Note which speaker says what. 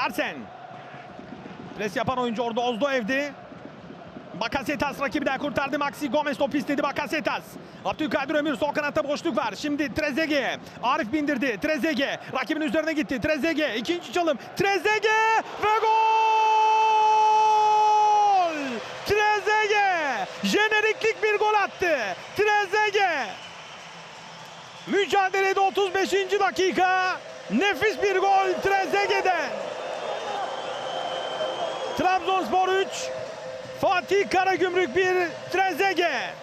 Speaker 1: Larsen. Pres yapan oyuncu orada Ozdo evdi. Bakasetas rakibinden kurtardı. Maxi Gomez top istedi Bakasetas. Abdülkadir Ömür sol kanatta boşluk var. Şimdi Trezeguet. Arif bindirdi. Trezeguet. Rakibin üzerine gitti. Trezeguet. ikinci çalım. Trezeguet ve gol! Trezeguet. Jeneriklik bir gol attı. Trezeguet. Mücadelede 35. dakika. Nefis bir gol Trezeguet'den. Trabzonspor 3, Fatih Karagümrük 1, Trezege.